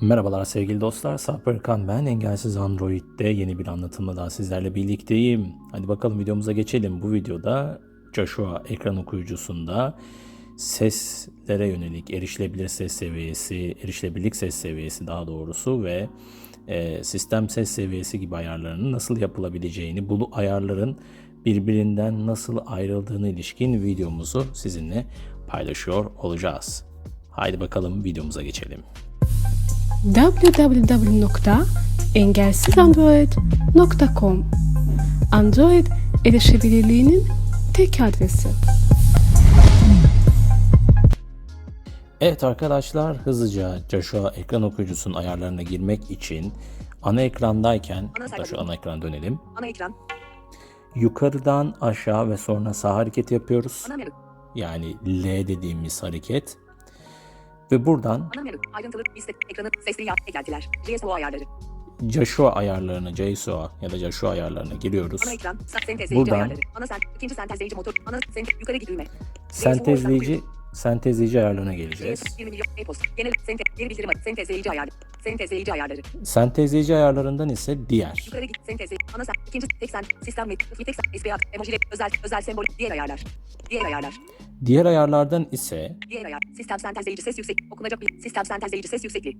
Merhabalar sevgili dostlar. Sarperkan ben. Engelsiz Android'de yeni bir anlatımla daha sizlerle birlikteyim. Hadi bakalım videomuza geçelim. Bu videoda Joshua ekran okuyucusunda seslere yönelik erişilebilir ses seviyesi, erişilebilirlik ses seviyesi daha doğrusu ve e, sistem ses seviyesi gibi ayarlarının nasıl yapılabileceğini, bu ayarların birbirinden nasıl ayrıldığını ilişkin videomuzu sizinle paylaşıyor olacağız. Haydi bakalım videomuza geçelim. www.engelsizandroid.com Android erişebilirliğinin tek adresi. Evet arkadaşlar hızlıca Joshua ekran okuyucusunun ayarlarına girmek için ana ekrandayken Ana şu ana ekrana dönelim. Ana ekran. Yukarıdan aşağı ve sonra sağ hareket yapıyoruz. Ana menü. Yani L dediğimiz hareket. Ve buradan Ana menü. Ayrıntılı liste. Ekranı. Sesli yap. Eklentiler. GSO ayarları. Joshua ayarlarına, JSOA ya da Joshua ayarlarına giriyoruz. Ana ekran. Sa- Sentezleyici Buradan- ayarları. Ana sen. ikinci sentezleyici motor. Ana sen. Yukarı gidilme. Sentezleyici, sentezleyici ayarlarına geleceğiz. GSO 1 milyon. E-post. Genel. Sente. Geri bildirim. Sentezleyici ayarları. Sentezleyici ayarları. Sentezleyici ayarlarından ise diğer. Yukarı git. Sentezle. Ana sen. ikinci tek sen. Sistem ve tek sen. SPA. Emojiler. Özel. Özel sembol. Diğer ayarlar. Diğer ayarlar. Diğer ayarlardan ise Diğer ayar. Sistem sentezleyici ses yüksek. Okunacak bir. Sistem sentezleyici ses yüksekliği.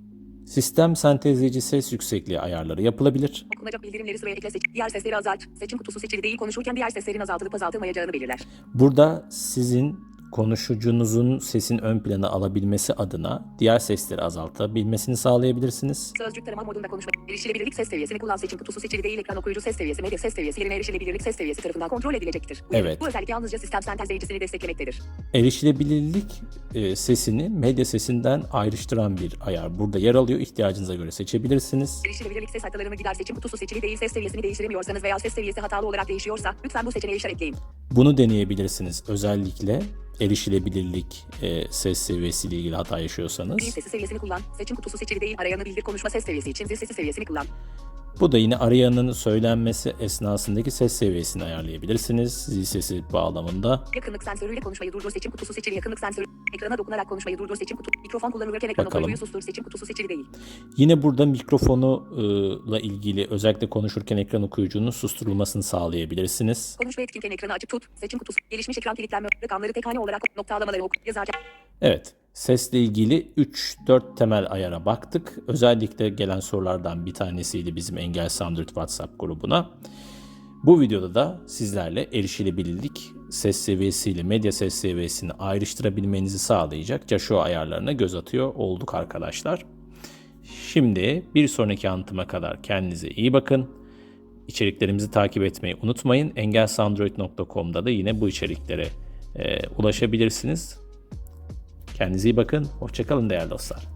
sistem sentezleyici ses yüksekliği ayarları yapılabilir. Okunacak bildirimleri sıraya ekle seç. Diğer sesleri azalt. Seçim kutusu seçili değil konuşurken diğer seslerin azaltılıp azaltılmayacağını belirler. Burada sizin konuşucunuzun sesin ön plana alabilmesi adına diğer sesleri azaltabilmesini sağlayabilirsiniz. Sözcük tarama modunda konuşma. Erişilebilirlik ses seviyesini kullan seçim kutusu seçili değil ekran okuyucu ses seviyesi medya ses seviyesi yerine erişilebilirlik ses seviyesi tarafından kontrol edilecektir. Uyarı. Evet. Bu özellik yalnızca sistem sentezleyicisini desteklemektedir. Erişilebilirlik e, sesini medya sesinden ayrıştıran bir ayar burada yer alıyor. İhtiyacınıza göre seçebilirsiniz. Erişilebilirlik ses haritalarını gider seçim kutusu seçili değil ses seviyesini değiştiremiyorsanız veya ses seviyesi hatalı olarak değişiyorsa lütfen bu seçeneği işaretleyin. Bunu deneyebilirsiniz. Özellikle erişilebilirlik e, ses seviyesiyle ilgili hata yaşıyorsanız. Zil sesi seviyesini kullan. Seçim kutusu seçili değil arayanı bildir konuşma ses seviyesi için zil sesi seviyesini kullan. Bu da yine arayanın söylenmesi esnasındaki ses seviyesini ayarlayabilirsiniz. Zil sesi bağlamında. Yakınlık sensörüyle konuşmayı durdur seçim kutusu seçili yakınlık sensörü. Ekrana dokunarak konuşmayı durdur seçim kutu. Mikrofon kullanılırken ekran okuyucuyu sustur seçim kutusu seçili değil. Yine burada mikrofonuyla ilgili özellikle konuşurken ekran okuyucunun susturulmasını sağlayabilirsiniz. Konuş ve etkinken ekranı açık tut. Seçim kutusu. Gelişmiş ekran kilitlenme. Rakamları tek hane olarak noktalamaları oku. Yazarken. Evet, sesle ilgili 3-4 temel ayara baktık. Özellikle gelen sorulardan bir tanesiydi bizim Engel Android WhatsApp grubuna. Bu videoda da sizlerle erişilebilirlik ses seviyesiyle medya ses seviyesini ayrıştırabilmenizi sağlayacak Joshua ayarlarına göz atıyor olduk arkadaşlar. Şimdi bir sonraki anlatıma kadar kendinize iyi bakın. İçeriklerimizi takip etmeyi unutmayın. engelsandroid.com'da da yine bu içeriklere e, ulaşabilirsiniz. Kendinize iyi bakın. Hoşçakalın değerli dostlar.